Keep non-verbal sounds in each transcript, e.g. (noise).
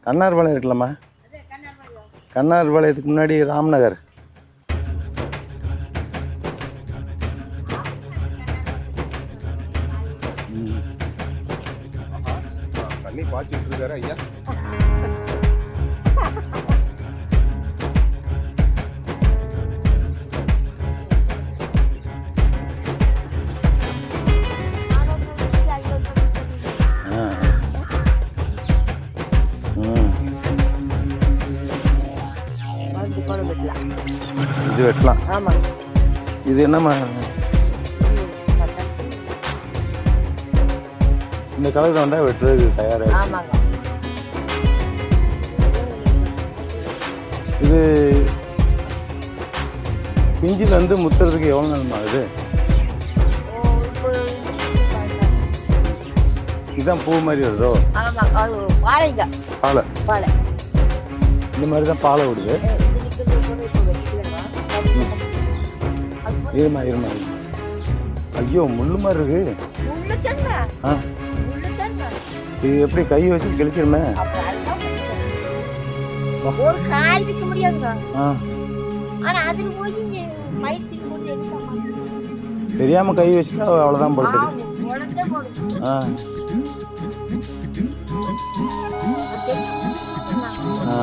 கண்ணார் பாளையம் இருக்குல்லம்மா. கண்ணார் பாளையத்துக்கு முன்னாடி ராம்நகர். என்னம்மா இந்த கலரில் வந்தால் வெட்டுறது தயாராக ஆமாங்க. இது பிஞ்சில் வந்து முத்துறதுக்கு எவ்வளோ நேரம் ஆகுது இதுதான் பூ மாதிரி வருதோ? பாலை. வாழை இந்த மாதிரி தான் பாலை விடுது இருமா இருமா. ஐயோ முள்ளு மாதிரி இருக்கு. ஆ. இது எப்படி கை வச்சு கிழிச்சிருமே? ஒரு காய் விற்க முடியாதுங்க. ஆ. ஆனா அதுல போய் எடுக்க தெரியாமல் கை வச்சுட்டா தெரியும் உடனே போடும் ஆ. ஆ.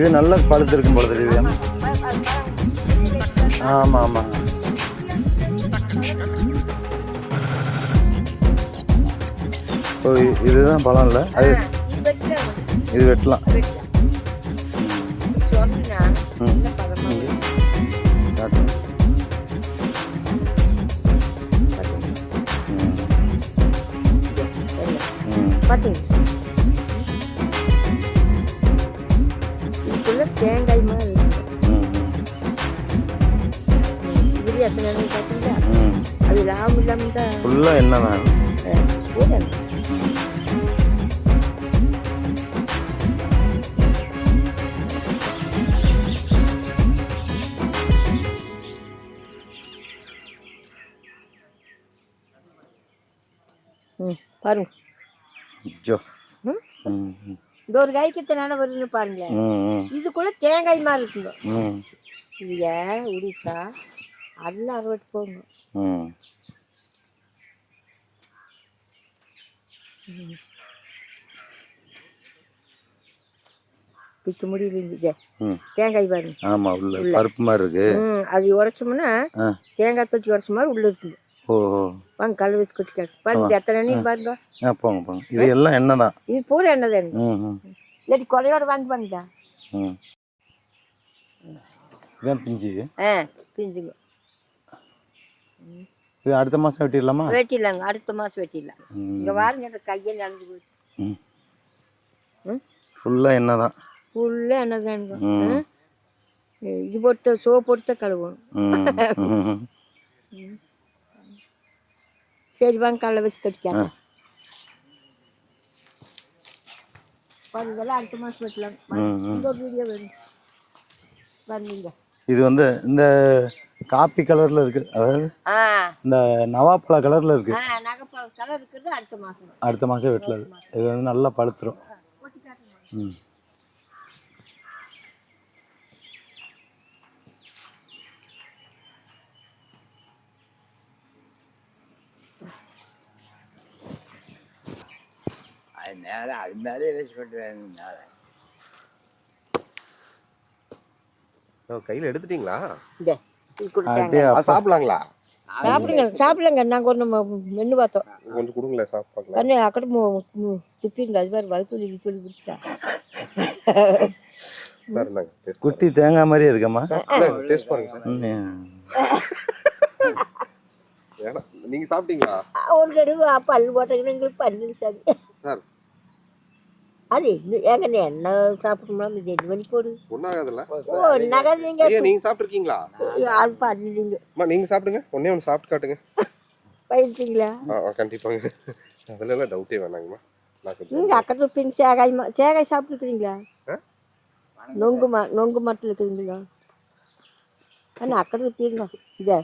இது நல்ல பழுத்து இருக்கும் போல தெரியுது ஆமாம் ஆமாம் இப்போ இ- இதுதான் பழம் இல்லை. அது இது வெட்டலாம். ம். லாபம் இல்லாமல் தான். ஃபுல்லாக என்ன பாருங்க. ஜோ. இந்த ஒரு இத்தனை நாள் வருதுன்னு பாருங்களேன். இதுக்குள்ள தேங்காய் மாதிரி இருக்குங்க. உடிச்சா அதெல்லாம் அறுவட்டு போங்க பிக்க முடியலைங்க இங்க. ம். தேங்காய் பாருங்க. ஆமாம் உள்ள பருப்பு மாதிரி இருக்கு. அது உடைச்சோம்னா தேங்காய் தொட்டி உடைச்ச மாதிரி உள்ள இருக்குது ஓ ஓ. வாங்க கல் வச்சு கொட்டிக்காரு பாருங்க எத்தனை எண்ணெய் பாருங்க. ஆ போங்க போங்க. இது எல்லாம் எண்ணெய் தான் இது பூரா எண்ணெய் தான் இல்லாட்டி கொலையோட வந்து பண்ணிட்டா ம். இதான் பிஞ்சு. ஆ பிஞ்சுங்க. இது அடுத்த மாதம் வெட்டிடலாமா? வெட்டிடலாங்க அடுத்த மாதம் வெட்டிடலாம் இங்கே வாருங்க இந்த கையை நடந்து போயிடுச்சு ம். ஃபுல்லாக எண்ணெய் தான் ஃபுல்லாக தானுங்க ம். இது போட்டு சோப்பு போட்டு தான் கழுவணும் சரி வாங்க கல்லை வச்சு கட்டிக்காங்க இதெல்லாம் அடுத்த மாதம் வெட்டலாம். வீடியோ வேணும். இது வந்து இந்த காப்பி கலரில் இருக்குது அதாவது இந்த நவாப்பழ கலரில் இருக்கிறது அடுத்த மாதம் வெட்டலது இது வந்து நல்லா பழுத்துரும். ம். அது மேலே அது மேலே வச்சு வரணும் மேலே. கையில் எடுத்துட்டீங்களா? இந்த. சாப்பிடலாங்களா? சாப்பிடுங்க சாப்பிடுங்க நாங்கள் ஒன்று மென்று பார்த்தோம். கொஞ்சம் கொடுங்களேன் சாப்பிடலாம் கண்ணு அக்கட துப்பிங்க அது மாதிரி வகுத்து சொல்லி டேஸ்ட் குட்டி தேங்காய் மாதிரியே இருக்கம்மா டேஸ்ட் பாருங்க நீங்க சாப்பிட்டீங்களா? ஒரு கடுவு பல்லு போட்டீங்கன்னா எங்களுக்கு பல்லு சார் அது இன்னும் ஏங்க என்ன சாப்பிடணும் இது எட்டு போடு. ஒன்றாகாதுல்ல ஓ நகர் நீங்க ஐயா நீங்க சாப்பிட்ருக்கீங்களா அது பல்லுங்க அம்மா நீங்க சாப்பிடுங்க. ஒன்னே ஒன்று சாப்பிட்டு காட்டுங்க. பயிர்ச்சிங்களா ஆ கண்டிப்பாங்க. அதுல எல்லாம் டவுட்டே வேணாங்கம்மா. நான் கொஞ்சம் நீங்க அக்கறை பின் சேகாய் மா சேகாய் சாப்பிட்டுருக்கிறீங்களா? ஆ? நொங்கு மா நொங்கு மரத்தில் இருக்குதுங்களா? ஆனால் அக்கறை தீருங்க இதை.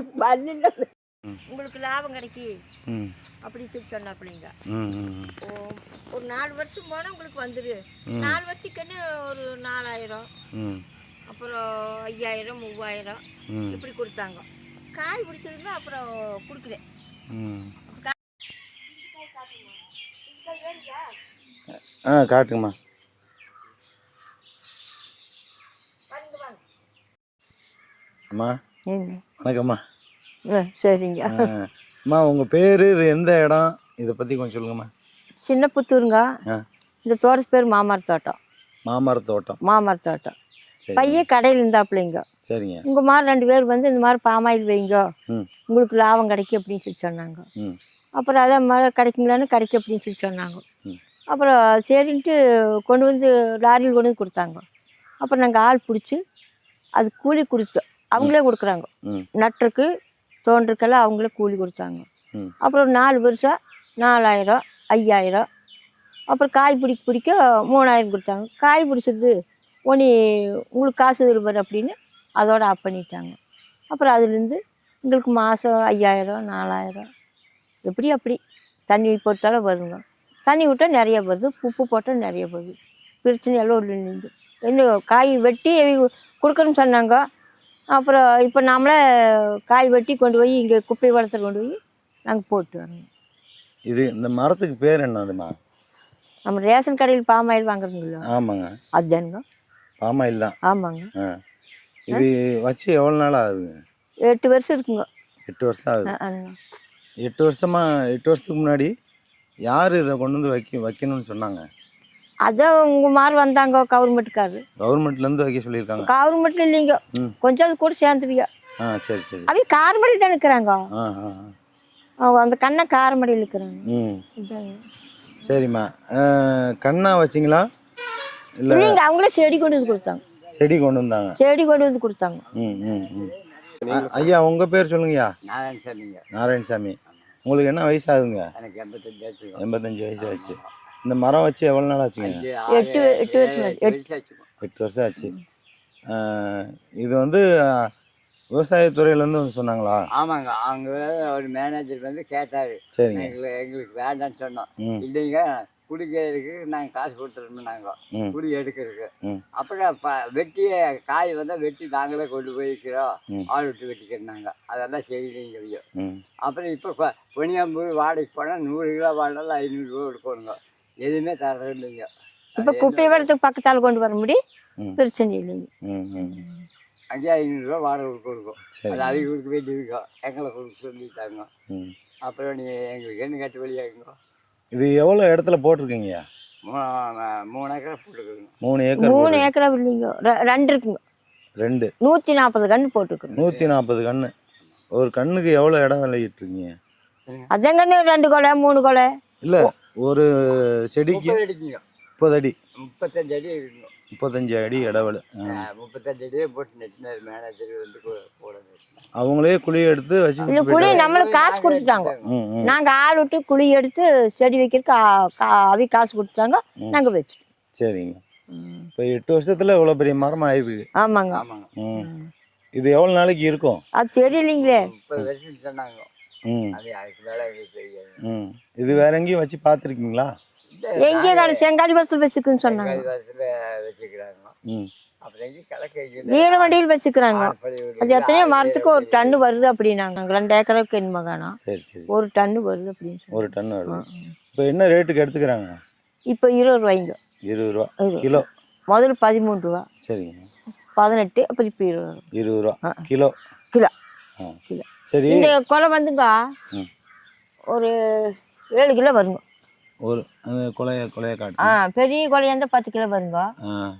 பண்ணில உங்களுக்கு லாபம் கிடைக்கி. அப்படி ம் ஓ- ஒரு நாலு வருஷம் போனால் உங்களுக்கு வந்துரு. நாலு வருஷத்துக்குன்னு ஒரு நாலாயிரம். அப்புறம் ஐயாயிரம் மூவாயிரம். இப்படி கொடுத்தாங்க. காய் பிடிச்சதுன்னா அப்புறம் கொடுக்கல ஆ காட்டுங்கம்மா. அம்மா. வணக்கம்மா. சரிங்க. அம்மா உங்கள் பேர் இது எந்த இடம்? இதை பற்றி கொஞ்சம் சொல்லுங்கம்மா. சின்ன புத்தூருங்க இந்த தோட்டத்து பேர் மாமர தோட்டம். மாமர தோட்டம். மாமர தோட்டம். பையன் கடையில் இருந்தாப்புலைங்க. சரிங்க. உங்கள் மாதிரி ரெண்டு பேர் வந்து இந்த மாதிரி பாமாயில் வைங்க. உங்களுக்கு லாபம் கிடைக்கும் அப்படின்னு சொல்லி சொன்னாங்க. அப்புறம் அதான் மழை கிடைக்குங்களான்னு கிடைக்கும் அப்படின்னு சொல்லி சொன்னாங்க. அப்புறம் சரின்ட்டு கொண்டு வந்து லாரியில் கொண்டு வந்து கொடுத்தாங்க. அப்புறம் நாங்கள் ஆள் பிடிச்சி அது கூலி கொடுத்தோம் அவங்களே கொடுக்குறாங்க. நட்டுருக்கு தோன்றதுக்கெல்லாம் அவங்களே கூலி கொடுத்தாங்க. அப்புறம் ஒரு நாலு வருஷம் நாலாயிரம் ஐயாயிரம். அப்புறம் காய் பிடிக்க பிடிக்க மூணாயிரம் கொடுத்தாங்க. காய் பிடிச்சது ஒனி உங்களுக்கு காசு இருப்பார் அப்படின்னு அதோட ஆஃப் பண்ணிட்டாங்க. அப்புறம் அதுலேருந்து எங்களுக்கு மாதம் ஐயாயிரம் நாலாயிரம். எப்படி அப்படி? தண்ணி பொறுத்தாலும் வருங்க. தண்ணி விட்டால் நிறைய வருது உப்பு போட்டால் நிறைய வருது. பிரச்சனை எல்லாம் இல்லை நீங்கள் என்ன காய் வெட்டி கொடுக்குறேன்னு சொன்னாங்க. அப்புறம் இப்போ நாமளே காய் வெட்டி கொண்டு போய் இங்கே குப்பை வளத்தில் கொண்டு போய் நாங்கள் போட்டு வரோங்க இது இந்த மரத்துக்கு பேர் என்னதுமா நம்ம ரேஷன் கடையில் பாமாயில் வாங்குறோங்களா ஆமாங்க. அதுதானுங்க பாமாயில் தான். ஆமாங்க. ஆ. இது வச்சு எவ்வளோ நாள் ஆகுதுங்க எட்டு வருஷம் இருக்குங்க. எட்டு வருஷம் ஆகுது. எட்டு வருஷமா எட்டு வருஷத்துக்கு முன்னாடி யார் இதை கொண்டு வந்து வைக்க வைக்கணும்னு சொன்னாங்க? அதான் உங்கள் மாதிரி வந்தாங்க கவர்மெண்ட்டுக்காரரு கவர்மெண்ட்லேருந்து வைக்க சொல்லியிருக்காங்க. கவர்மெண்ட்டில் இல்லைங்க ம். கொஞ்சம் அது கூட சேர்ந்துவிங்க ஆ சரி சரி. அவங்க காரமடி தான் இருக்கிறாங்க? ஆ ஆ ஆ. அவங்க அந்த கண்ணை காரமடியில் இருக்கிறாங்க. சரிம்மா. கண்ணா வச்சிங்களா? இல்லை இல்லைங்க அவங்களே செடி கொண்டு வந்து கொடுத்தாங்க. செடி கொண்டு வந்தாங்க. செடி கொண்டு வந்து கொடுத்தாங்க. ம் ம் ம். ஐயா உங்கள் பேர் சொல்லுங்கய்யா. நாராயணசாமிங்க. நாராயணசாமி. உங்களுக்கு என்ன வயசு ஆகுதுங்க எனக்கு எண்பத்தஞ்சு ஆச்சு. எண்பத்தஞ்சு வயசு ஆச்சு. இந்த மரம் வச்சு எவ்வளோ நாள் ஆச்சுங்க? எட்டு வருஷம்? ஆச்சு. எட்டு வருஷம் இது வந்து விவசாயத்துறையிலேருந்து வந்து சொன்னாங்களா? ஆமாங்க. அவங்க ஒரு மேனேஜர் வந்து கேட்டாரு. சரிங்க. எங்களுக்கு எங்களுக்கு வேண்டாம்னு சொன்னோம். இல்லைங்க குடிக்கிறதுக்கு நாங்கள் காசு கொடுத்துருந்தோம் நாங்கள் குடி எடுக்கிறதுக்கு. அப்புறம் ப வெட்டிய காய் வந்தால் வெட்டி நாங்களே கொண்டு போய்க்கிறோம். ம். ஆள் விட்டு வெட்டிக்கிறனாங்க. அதெல்லாம் செய்யலைங்க ம். அப்புறம் இப்போ பொனியாம்பூர் வாடகைக்கு போனால் நூறு கிலோ வாங்கினாலும் ஐநூறுரூவா கொடுக்கணுங்க எதுவுமே தரது இல்லைங்க இப்போ குப்பை வளத்துக்கு பக்கத்தால் கொண்டு வர முடி ம். பிரச்சனை இல்லைங்க. ம் ம் அங்கே ஐநூறுரூவா வாடகை கொடுக்கும். அது அவங்க கொடுக்க வேண்டியதுக்கோ எங்களை கொடுக்க சொல்லிட்டாங்க. ம். அப்புறம் நீங்கள் எங்களுக்கு என்ன கட்டு வழியாகுங்க இது எவ்வளோ இடத்துல போட்டிருக்கீங்கய்யா மூணு மூணு ஏக்கரை போட்டுருக்குங்க. மூணு ஏக்கர் மூணு ஏக்கரா இல்லைங்க. ரெண்டு இருக்குங்க. ரெண்டு. நூற்றி நாற்பது கன்று போட்டுருக்குங்க. நூற்றி நாற்பது கன்று ஒரு கண்ணுக்கு எவ்வளோ இடம் விளையிட்டு இருக்கீங்க? அதங்கன்னு ரெண்டு கொலை மூணு கொலை. இல்லை. ஒரு செடிக்கு முப்பது அடி. முப்பத்தஞ்சு அடி முப்பத்தஞ்சு அடி இடவெளி முப்பத்தஞ்சு அடியே போட்டு நெட்டினார் மேனேஜர் வந்து நெட்டினார். அவங்களே குழி எடுத்து வச்சு குழி நம்மளுக்கு காசு கொடுத்துட்டாங்க. நாங்கள் ஆள் விட்டு குழி எடுத்து செடி வைக்கிறதுக்கு அவி காசு கொடுத்தாங்க நாங்கள் வச்சிட்டோம். சரிங்க. இப்போ எட்டு வருஷத்தில் இவ்வளோ பெரிய மரம் ஆயிருக்கு ஆமாங்க. ஆமாங்க. இது எவ்வளோ நாளைக்கு இருக்கும்? அது தெரியலைங்களே. முப்பது வருஷம் சொன்னாங்க. அது அதுக்கு மேலே எங்களுக்கு தெரியாது. ம். இது வேற எங்கேயும் வச்சு பார்த்துருக்கீங்களா? எங்கேயும் காணும் செங்காடி பஸ்ஸில் வச்சுக்குன்னு சொன்னாங்க. அதிகாரத்தில் வச்சுக்கிறாங்க. ம். அப்புறம் எங்கேயும் கிழக்கு வீரவண்டியில் வச்சுக்கிறாங்க. அது எத்தனையோ மரத்துக்கு ஒரு டன்னு வருது அப்படின்னாங்க. ரெண்டு ஏக்கருக்கு என்னமோ காணோம் சரி சரி ஒரு டன்னு வருது அப்படின்னு ஒரு டன் வருது. இப்போ என்ன ரேட்டுக்கு எடுத்துக்கிறாங்க? இப்போ இருபது ரூபாய்ங்க. இருபது ரூபா. கிலோ. முதல்ல பதிமூணு ரூபா. சரிங்க. பதினெட்டு அப்புறம் இப்போ இருபது ரூபா. இருபது ரூபா. கிலோ. கிலோ. ஆ. கிலோ. சரி. இந்த கொலை வந்துங்க. ஒரு ஏழு கிலோ வருங்க. ஒரு கொலைய கொலைய காட்டு. ஆ பெரிய கொலையா இருந்தால் பத்து கிலோ வருங்க.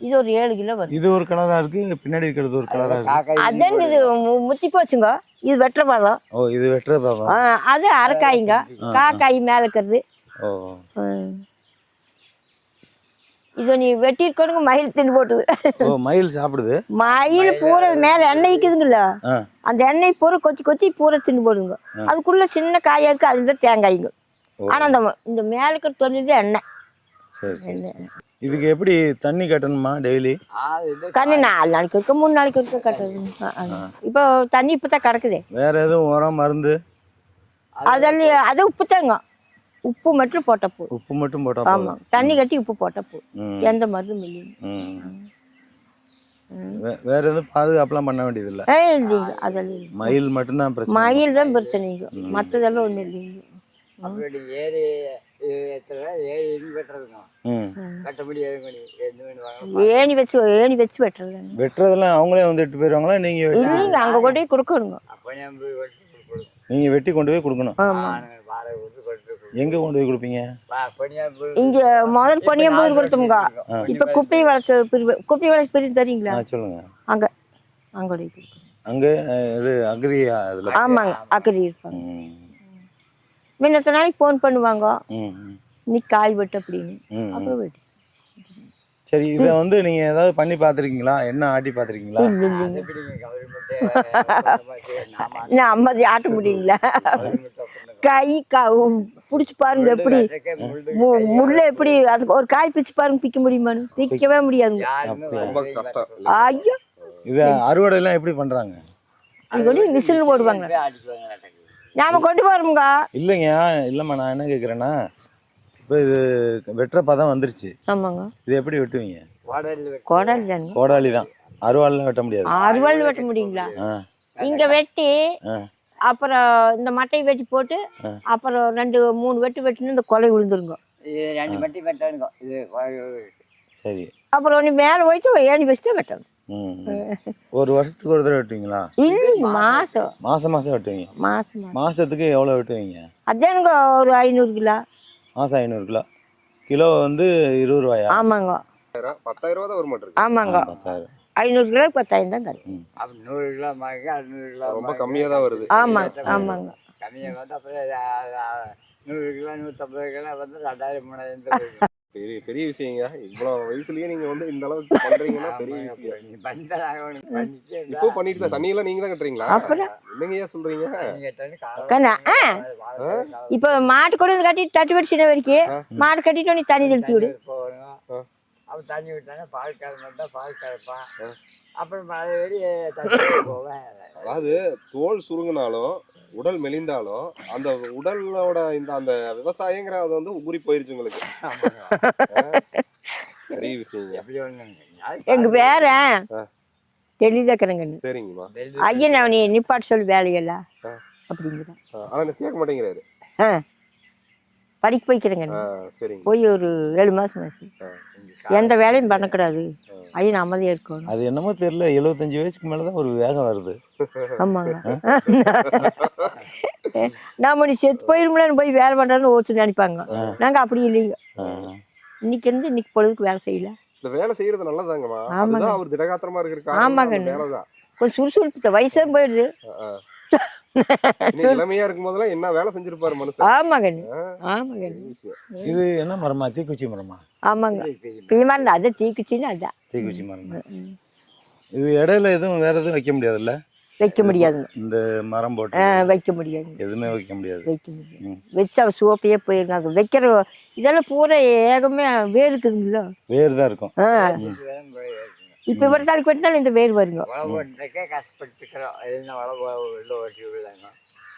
இது ஒரு ஏழு கிலோ வரும் இது ஒரு கலரா இருக்கு பின்னாடி இருக்கிறது ஒரு கலரா இருக்கு. அதான் இது முத்தி போச்சுங்க. இது வெட்டுற பழம் ஓ இது வெட்டுற ஆ, அது அரைக்காய்ங்க. காக்காய் மேலே இருக்கிறது. ஓ. இது நீ வெட்டியிருக்கணுங்க மயில் தின்னு போட்டுது. ஓ மயில் சாப்பிடுது. மயில் பூரா மேலே எண்ணெய் இருக்குதுங்களா ஆ. அந்த எண்ணெய் பூரா கொத்தி கொத்தி பூரா தின்னு போடுங்க அதுக்குள்ள சின்ன காயா இருக்கு அதுல தேங்காய்ங்க ஓ. ஆனா அந்த இந்த மேலே இருக்கிற தொழில் எண்ணெய். இதுக்கு எப்படி தண்ணி கட்டணுமா டெய்லி? கண்ணு நாலு நாளைக்கு இருக்க மூணு நாளைக்கு இருக்க கட்டுறது. இப்போ தண்ணி இப்போ தான் கிடக்குதே வேற எதுவும் உரம் மருந்து? அதில் அது உப்பு தாங்க. உப்பு மட்டும் போட்ட போ உப்பு மட்டும் போட்டா ஆமாம் தண்ணி கட்டி உப்பு போட்ட போ. எந்த மருந்தும் இல்லைங்க. வே- வேற எதுவும் பாதுகாப்புலாம் பண்ண வேண்டியது இல்லை இல்லைங்க அதெல்லாம் மயில் மட்டும்தான் பிரச்சனை. மயில் தான் பிரச்சனைங்க மற்றதெல்லாம் ஒன்றும் இல்லைங்க அப்படி ஏறி ஏணி வச்சு ஏணி வச்சு வெட்டுறதுங்க வெட்டுறதெல்லாம் அவங்களே வந்து எட்டு போயிடுவாங்களா நீங்க வெட்டி- இல்லைங்க அங்கே கொண்டு போய் கொடுக்கணுங்க. நீங்க வெட்டி கொண்டு போய் கொடுக்கணும். எங்க கொண்டு போய் கொடுப்பீங்க? இங்கே முதல் பொன்னியம் போது கொடுத்தோம்ங்க இப்போ குப்பை வளர்த்து பிரிவு குப்பை வளர்ச்சி பிரிவு தெரியுங்களா ஆ சொல்லுங்க. அங்கே அங்கே அங்க இது அக்ரியா இதுல ஆமாங்க அக்கறை இருப்பாங்க. முன்னத்த நாளைக்கு ஃபோன் பண்ணுவாங்க. இன்னைக்கு காய் வெட்டு அப்படின்னு. அப்புறம் வெட்டு. சரி இதை வந்து நீங்க ஏதாவது பண்ணி பார்த்துருக்கீங்களா? என்ன ஆட்டி பார்த்துருக்கீங்களா? இல்லை இல்லைங்க எப்படிங்க கவரி மட்டும் நாம நான் அம்மாதி ஆட்ட முடியுங்களா கை கா பிடிச்சி பாருங்க எப்படி. முள்ளு மு- முள்ள எப்படி அதுக்கு ஒரு காய் பிச்சு பாருங்க பிக்க முடியுமான்னு பிக்கவே முடியாதுங்க? ஐயோ. இது அறுவடை எல்லாம் எப்படி பண்றாங்க? இது கொண்டு விசில் போடுவாங்க. நாம கொண்டு போறோம்ங்க இல்லைங்க இல்லைம்மா நான் என்ன கேட்குறேன்னா இப்போ இது வெட்டுற பதம் வந்துருச்சு. ஆமாங்க. இது எப்படி வெட்டுவீங்க? கோடாலி தானுங்க கோடாலி தான். அருவாள்லாம் வெட்ட முடியாது. அறுவாள் வெட்ட முடியுங்களா? ஆ. இங்க வெட்டி ஆ. அப்புறம் இந்த மட்டையை வெட்டி போட்டு அப்புறம் ரெண்டு மூணு வெட்டு வெட்டின்னு இந்த கொலை விழுந்துருங்க. இது ரெண்டு மட்டி வெட்டானுங்க இது சரி. அப்புறம் ஒன்று மேலே போயிட்டு ஏணி வச்சுட்டு வெட்டணும். ஒரு வருஷத்துக்கு ஒரு தடவை வெட்டுவீங்களா? இல்லைங்க மாதம் மாசம். மாசம் வெட்டுவீங்க. மாதம் மாதம் மாசத்துக்கு எவ்வளோ வெட்டுவீங்க? அதானுங்க ஒரு ஐநூறு கிலோ. மாசம் ஐநூறு கிலோ. கிலோ வந்து இருபது ரூபாயா? ஆமாங்க. பத்தாயிரம் ரூபா தான் வர மாட்டிருக்கு ஆமாங்க. பத்தாயிரம். ஐநூறு கிலோ பத்தாயிரம் தான் கிடைக்கும் அப்ப நூறு கிலோ மாங்க அறுநூறு கிலோ ரொம்ப கம்மியா தான் வருது. ஆமாங்க ஆமாங்க. கம்மியாக வந்து அப்புறம் நூறு கிலோ நூற்றம்பது கிலோ வந்து ரெண்டாயிரம் மூணாயிரம். பெரிய பெரிய விஷயங்க. இவ்வளவு வயசுலயே நீங்க வந்து இந்த அளவுக்கு பண்றீங்கன்னா பெரிய விஷயம். இப்போ பண்ணிட்டு தான் தண்ணி எல்லாம் நீங்க தான் கட்டுறீங்களா? அப்புறம்? என்னங்க ஏன் சொல்றீங்க? இப்போ மாட்டு கொண்டு வந்து கட்டிட்டு தட்டு வெடி சின்ன வரைக்கும் மாடு கட்டிட்டு நீ தண்ணி தெளிச்சு விடு. அப்ப தண்ணி விட்டாங்க பால் கறந்தா பால் கறப்பான் அப்புறம் மழை வெடி போவேன் அதாவது தோல் சுருங்கினாலும் உடல் மெலிந்தாலும் அந்த உடலோட இந்த அந்த விவசாயங்கிற அது வந்து ஊறி போயிருச்சு உங்களுக்கு. பெரிய விஷயங்க. எப்படி ஒண்ணு எங்க வேற? ஆ. தெளிதாக்கிறேங்கன்னு சரிங்கம்மா. ஐயன் அவன் நீ நிப்பாட்டு சொல்லு வேலையெல்லாம். அப்படிங்கிறான். ஆ, ஆனா எனக்கு கேட்க மாட்டேங்கிறாரு. ஆ. படிக்க போய்க்கிறேங்க போய் ஒரு ஏழு மாசம் ஆச்சு. எந்த வேலையும் பண்ணக்கூடாது. ஐயன் அமைதியாக இருக்கணும். அது என்னமோ தெரியல எழுபத்தஞ்சு வயசுக்கு மேலே தான் ஒரு வேகம் வருது. ஆமாங்க. (laughs) நாம நீ செத்து போயிருமுலன்னு போய் வேலை பண்ணுறதுன்னு ஒரு சில நினைப்பாங்க. நாங்கள் அப்படி இல்லைங்க. இன்னைக்கு இருந்து இன்னைக்கு பொழுதுக்கு வேலை செய்யல. இந்த வேலை செய்யறது நல்லதாங்கம்மா. ஆமாங்க. அவர் திடகாத்திரமா இருக்கிற ஆமாங்க. கொஞ்சம் சுறுசுறுப்பு வயசும் போயிடுது. இளமையா இருக்கும் போதெல்லாம் என்ன வேலை செஞ்சிருப்பாரு மனுஷன்? ஆமாங்க. ஆமாங்க. இது என்ன மரமா? தீக்குச்சி மரமா? ஆமாங்க. பிரியமா இருந்தா அது தீக்குச்சின்னு அதான். தீக்குச்சி மரம். இது இடையில எதுவும் வேற எதுவும் வைக்க முடியாதுல்ல? வைக்க முடியாதுங்க. இந்த மரம் போட்டு வைக்க முடியாது எதுவுமே வைக்க முடியாது. வைக்க முடியாது. வச்சா சோப்பையே போயிருங்க. அது வைக்கிற இதெல்லாம் பூரா ஏகமே வேர் இருக்குதுங்களா? வேர் தான் இருக்கும் இப்போ ஒரு நாளைக்கு வெட்டினாலும் இந்த வேர் வருங்க. உழவு கஷ்டப்பட்டுக்கிறோம். என்ன உழவு உள்ள ஓட்டி விடலாங்க.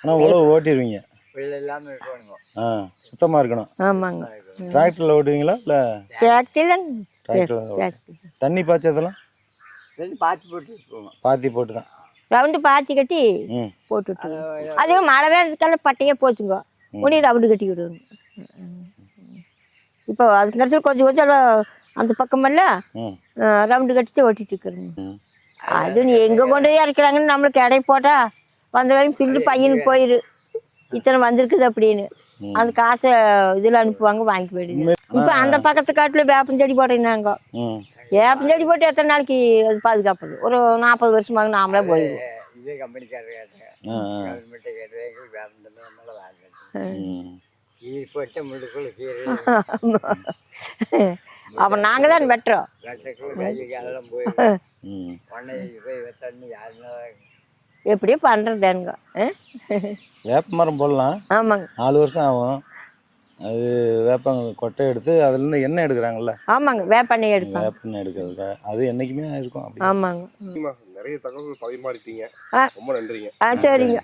ஆனால் உழவு ஓட்டிடுவீங்க இருக்கணுங்க. ஆ சுத்தமாக இருக்கணும். ஆமாங்க. டிராக்டரில் ஓட்டுவீங்களா இல்லை? டிராக்டர் டிராக்டரில் தண்ணி பாய்ச்சதெல்லாம் பாத்தி போட்டு பாத்தி போட்டு தான். ரவுண்டு பாத்தி கட்டி ம். போட்டு அதே மழை வேறதுக்கெல்லாம் பட்டையே போச்சுங்க. உடனே ரவுண்டு கட்டி விடுவாங்க. இப்போ அதுக்கு கொஞ்சம் கொஞ்சம் அந்த பக்கமெல்லாம் ரவுண்டு கட்டிச்சு ஓட்டிட்டு இருக்கிறேங்க அது நீ எங்கே கொண்டு போய் இறக்குறாங்கன்னு நம்மளுக்கு எடை போட்டா வந்த வரையும் பில்லு பையனுக்கு போயிரு. இத்தனை வந்திருக்குது அப்படின்னு. அந்த காசை இதில் அனுப்புவாங்க வாங்கி போயிடுங்க. இப்போ அந்த பக்கத்து காட்டில் வேப்பஞ்செடி போடுறாங்க ம். வேப்பஞ்செடி போட்டு எத்தனை நாளைக்கு அது பாதுகாப்புது? ஒரு நாற்பது வருஷமாக நாமளே போயிடுவோம். இதே கம்பெனிக்காரர் போட்ட முள்ளுக்குள்ள கீரை அப்போ நாங்கள் தான் வெட்டுறோம். எப்படியோ பண்ணுறதுங்க வேப்ப மரம் போடலாம். ஆமாங்க. நாலு வருஷம் ஆகும். அது வேப்பங்க கொட்டை எடுத்து அதுலேருந்து எண்ணெய் எடுக்கிறாங்கல்ல. ஆமாங்க வேப்பெண்ணெய் எடுப்பாங்க வேப்பெண்ணெய் எடுக்கிறதுக்காக அது என்றைக்குமே இருக்கும் அப்படி ஆமாங்க. நிறைய தகவல்கள் பரிமாறிட்டீங்க ஆ. ரொம்ப நன்றிங்க. ஆ சரிங்க.